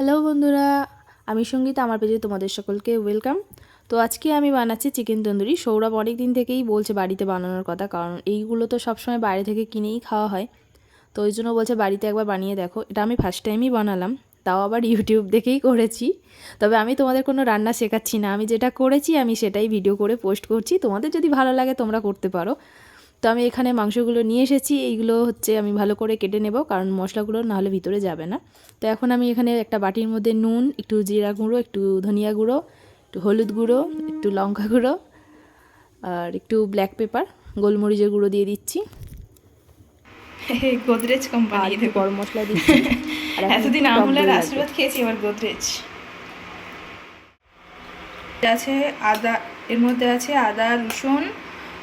Hello বন্ধুরা, আমি সঙ্গীতা, আমার পেজে তোমাদের সকলকে ওয়েলকাম। তো আজকে আমি বানাচ্ছি চিকেন তন্দুরি। সৌরভ অনেক দিন থেকেই বলছে বাড়িতে বানানোর কথা, কারণ এইগুলো তো সবসময় বাইরে থেকে কিনেই খাওয়া হয়। তো ওই জন্য বলছে বাড়িতে একবার বানিয়ে দেখো। এটা আমি ফার্স্ট টাইমই বানালাম, তাও আবার ইউটিউব দেখেই করেছি। তবে আমি তোমাদের কোনো রান্না শেখাচ্ছি না। আমি যেটা করেছি, আমি সেটাই ভিডিও করে পোস্ট করছি। তোমাদের যদি ভালো লাগে, তোমরা করতে পারো। তো আমি এখানে মাংসগুলো নিয়ে এসেছি। এইগুলো হচ্ছে আমি ভালো করে কেটে নেব কারণ মশলাগুলো নাহলে ভিতরে যাবে না। তো এখন আমি এখানে একটা বাটির মধ্যে নুন একটু জিরা গুঁড়ো একটু ধনিয়া গুঁড়ো একটু হলুদ গুঁড়ো একটু লঙ্কা গুঁড়ো আর একটু ব্ল্যাক পেপার গোলমরিচের গুঁড়ো দিয়ে দিচ্ছি। গোদরেজ কোম্পানি গরম মশলা দিচ্ছি। আর এতদিন আমুলের আশীর্বাদ খেয়েছি এবার গোদরেজ। আছে আদা এর মধ্যে আছে আদা রসুন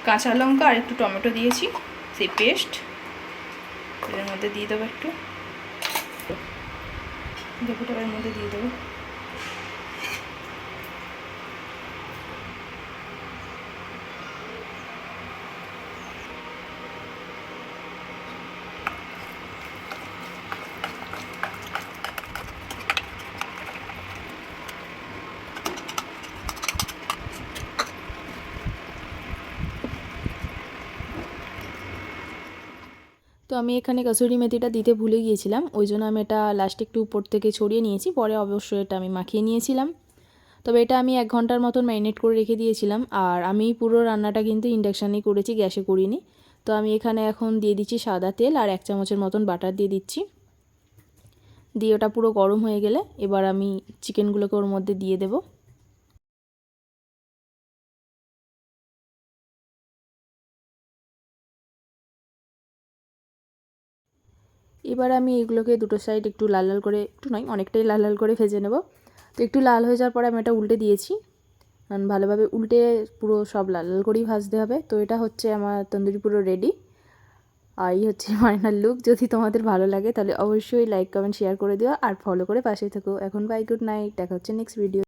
কাঁচা লঙ্কা আর একটু টমেটো দিয়েছি, সেই পেস্ট এর মধ্যে দিয়ে দেবো একটু। দেখো এর মধ্যে দিয়ে দেবো। তো আমি এখানে কসুরি মেথিটা দিতে ভুলে গিয়েছিলাম, ওই জন্য আমি এটা লাস্টে একটু উপর থেকে ছড়িয়ে নিয়েছি, পরে অবশ্যই এটা আমি মাখিয়ে নিয়েছিলাম। তবে এটা আমি এক ঘণ্টার মতন ম্যারিনেট করে রেখে দিয়েছিলাম, আর আমি পুরো রান্নাটা কিন্তু ইন্ডাকশানেই করেছি, গ্যাসে করিনি। তো আমি এখানে এখন দিয়ে দিচ্ছি সাদা তেল আর এক চামচের মতন বাটার দিয়ে দিচ্ছি। দিয়ে ওটা পুরো গরম হয়ে গেলে এবার আমি চিকেনগুলোকে ওর মধ্যে দিয়ে দেবো। এবার আমি এগুলোকে দুটো সাইড একটু লাল লাল করে, একটু নয়, অনেকটাই লাল লাল করে ভেজে নেব। তো একটু লাল হয়ে যাওয়ার পরে আমি এটা উল্টে দিয়েছি। কারণ ভালোভাবে উল্টে পুরো সব লাল লাল করেই ভাজতে হবে। তো এটা হচ্ছে আমার তন্দুরি পুরো রেডি আর এই হচ্ছে ফাইনাল লুক যদি তোমাদের ভালো লাগে তাহলে অবশ্যই লাইক কমেন্ট শেয়ার করে দিও। আর ফলো করে পাশে থেকো। এখন বাই গুড নাইট দেখা হচ্ছে নেক্সট ভিডিও